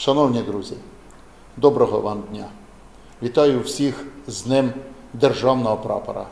Шановні друзі, доброго вам дня! Вітаю всіх з Днем Державного прапора.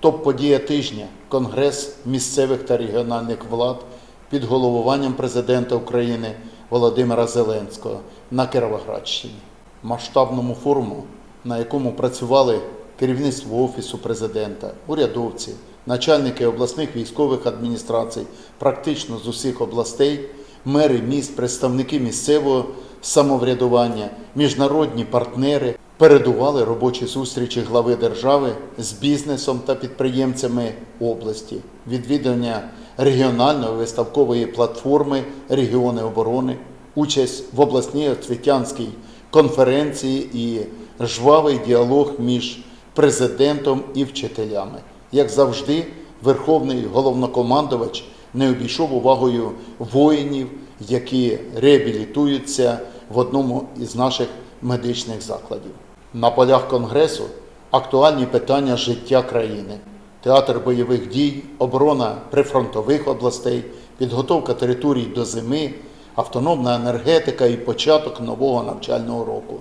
Топ-подія тижня Конгрес місцевих та регіональних влад під головуванням президента України Володимира Зеленського на Кіровоградщині. Масштабному форуму, на якому працювали керівництво Офісу президента, урядовці, начальники обласних військових адміністрацій, практично з усіх областей, мери міст, представники місцевого самоврядування, міжнародні партнери передували робочі зустрічі глави держави з бізнесом та підприємцями області, відвідання регіональної виставкової платформи Регіони оборони, участь в обласній освітянській конференції і жвавий діалог між президентом і вчителями. Як завжди, Верховний головнокомандувач не обійшов увагою воїнів, які реабілітуються в одному із наших медичних закладів. На полях Конгресу актуальні питання життя країни, театр бойових дій, оборона прифронтових областей, підготовка територій до зими, автономна енергетика і початок нового навчального року.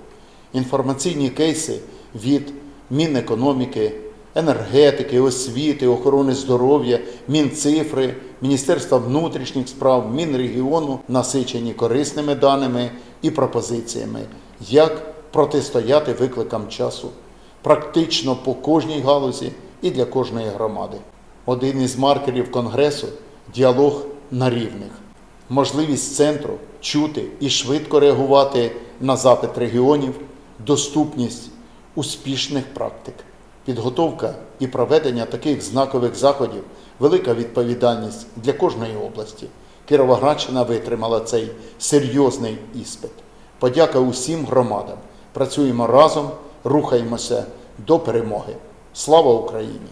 Інформаційні кейси від Мінекономіки, енергетики, освіти, охорони здоров'я, Мінцифри, Міністерства внутрішніх справ, Мінрегіону насичені корисними даними і пропозиціями, як протистояти викликам часу, практично по кожній галузі і для кожної громади. Один із маркерів Конгресу діалог на рівних, можливість центру чути і швидко реагувати на запит регіонів, доступність успішних практик. Підготовка і проведення таких знакових заходів велика відповідальність для кожної області. Кіровоградщина витримала цей серйозний іспит. Подяка усім громадам. Працюємо разом, рухаємося до перемоги. Слава Україні!